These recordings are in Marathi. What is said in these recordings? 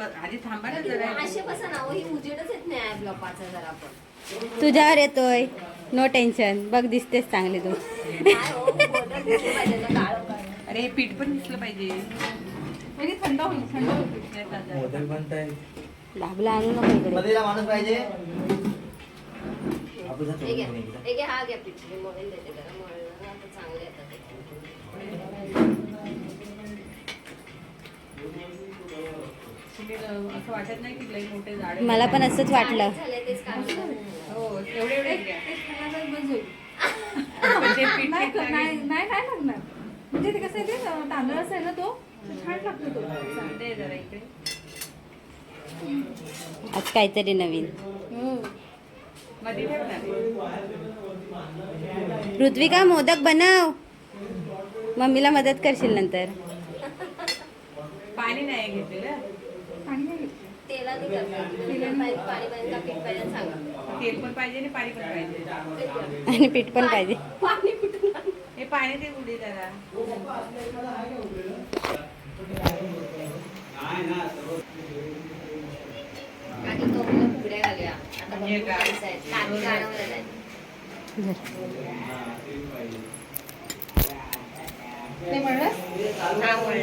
आधी थांबा ना जरा. असे नाव ही उजेडच येत नाही हजार आपण. तुझ्यावर येतोय नो टेन्शन बघ दिसतेस चांगली तू. काय हो, दिसलं पाहिजे ना, काळं काळं. अरे हे पीठ पण दिसलं पाहिजे. म्हणजे थंड होईल थंड होईल मोदक बनताय. दाबला आणू नको इकडे. मधेला माणूस पाहिजे. आपण जातो. हे घ्या. कोणी एकदा. घ्या, हा घ्या पीठ मी मळून देते जरा असं वाटत नाही की लई मोठे झाड आहे. मला पण असंच वाटलं. हो एवढे एवढे म्हणजे नाही लागणार. म्हणजे ते कसं आहे ते तांदळाचा आहे ना तो छान लागतो तो. दे जरा इकडे. आज काहीतरी नवीन. मध्ये ठेव ना. ऋत्विका मोदक बनव. मम्मीला मदत करशील नंतर. पाणी नाही घेतलेलं. पाणी नाही घेतलं. तेलाने करतात तेलाने पाहिजे पाणी पाहिजे का पीठ पाहिजे सांगा तेल पण पाहिजे आणि पाणी पण पाहिजे आणि पीठ पण पाहिजे पाणी कुठून? हे पाणी दे उडी जरा आणि तो फुगड्या घालूया आता. ते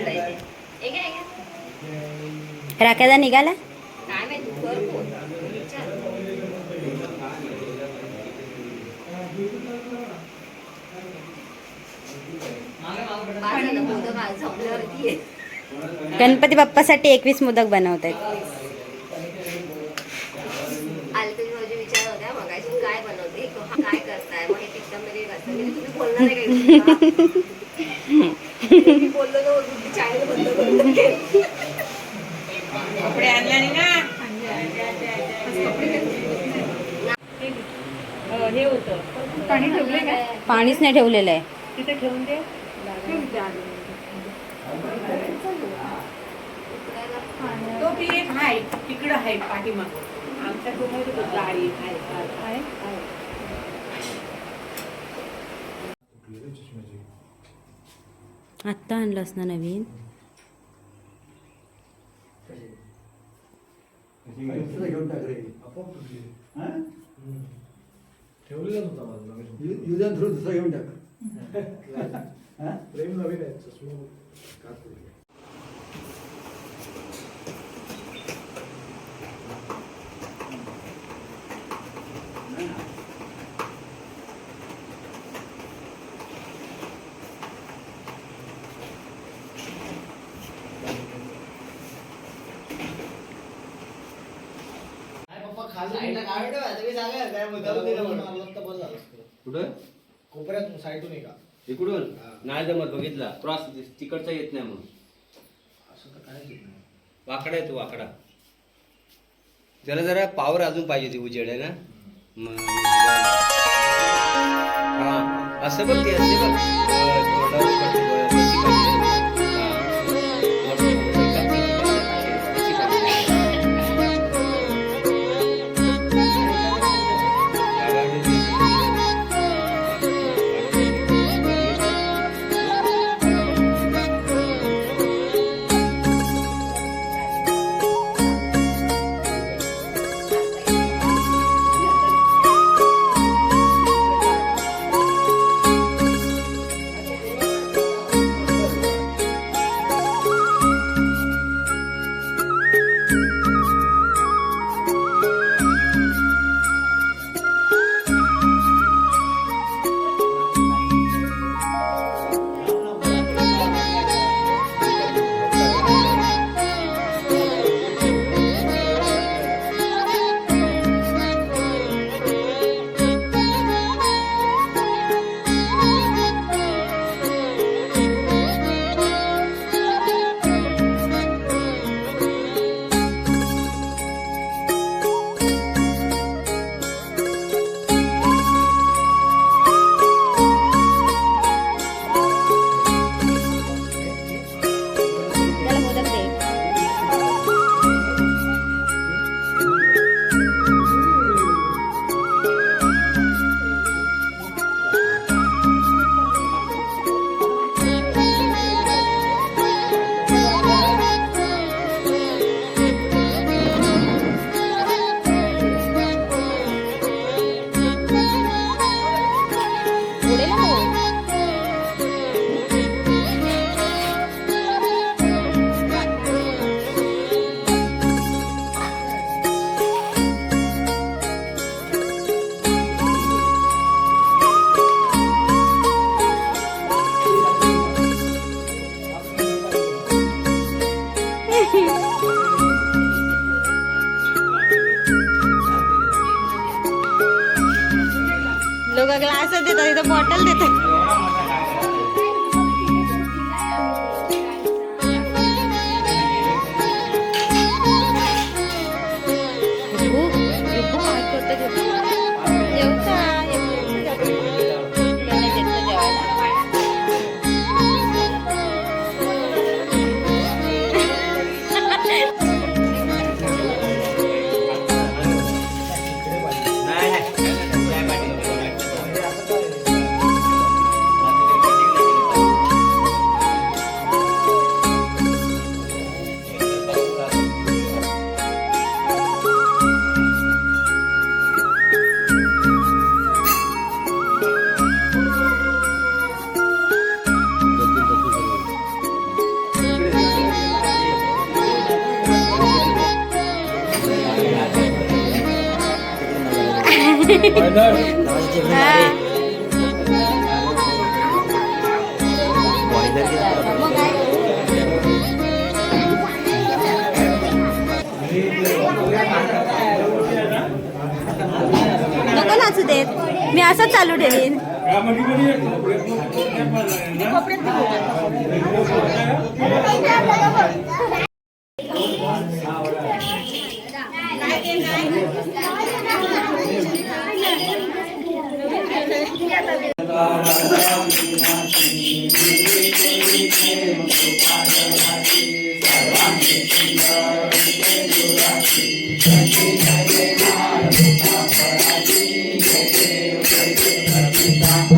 ते. घ्या. राख्याचा निघाला काय माहिती आहे. गणपती बाप्पासाठी एकवीस मोदक बनवत आहेत आले तुम्ही माझे विचार होत्या मगाशी काय बनवते? हा काय करताय? मग हे पिक्चरमध्ये घातलं मी तुम्ही बोलणार आहे का मी बोललो ना तुमची चॅनल बंद करून टाकेल. कपडे आणले नाही ना हे होतं पाणी ठेवलंय काय पाणीच नाही ठेवलेलं आहे. तिथे ठेवून दे. तो ती एक हाय तिकडं आहे पाठीमाग. आमच्या गाडी आहे आहे. आत्ता आणलंस ना नवीन. घेऊन टाक रे. ठेवलेलाच होता माझा नवीन युजन थ्रू दुसरा घेऊन टाक. हा? प्रेम नवीन आहे चष्मा. साईडला कुठं कोपऱ्यात साईडून आहे का इकडून नाही जमत बघितला. क्रॉस तिकडचा येत नाही मग असं तर काय नाही. वाकडा आहे तो वाकडा. त्याला जरा पावर अजून पाहिजे ती उजेड आहे ना? मग हा असं बघ ते असते बघ. देतात इथं नको नाचू देत. मी असंच चालू ठेवीन.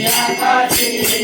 Я хочу.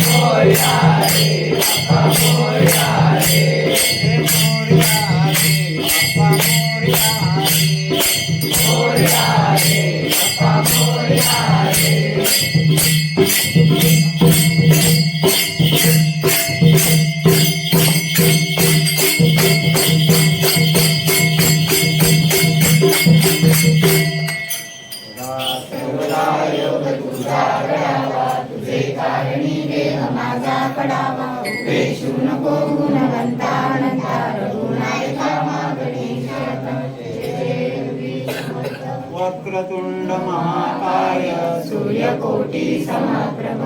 मोरया रे वक्रतुंड महाकाय सूर्यकोटी समप्रभ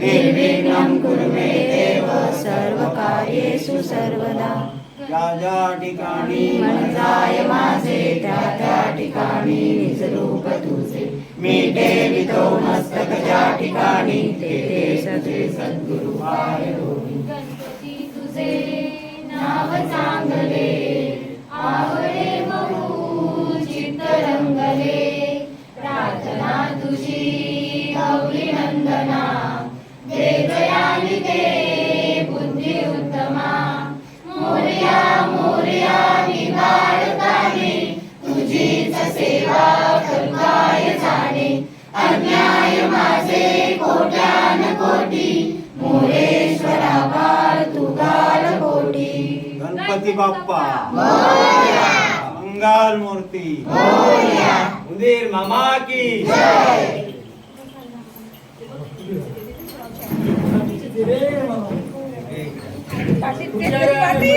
निर्विघ्नं कुरु मे देव सर्वकार्येषु सर्वदा। या ज्या ठिकाणी मन जाय माझे त्या त्या ठिकाणी निज रूप तुझे मी ठेवितो मस्तक ज्या ठिकाणी ते ते सगळे सद्गुरु पाय होई. तुझे नाव चांगले आवडे चित्त रंगले प्रार्थना तुझी गौरी नंदना दे दयाली दे बाप्पा. मंगल मूर्ती. उदीर मामा की. पाटी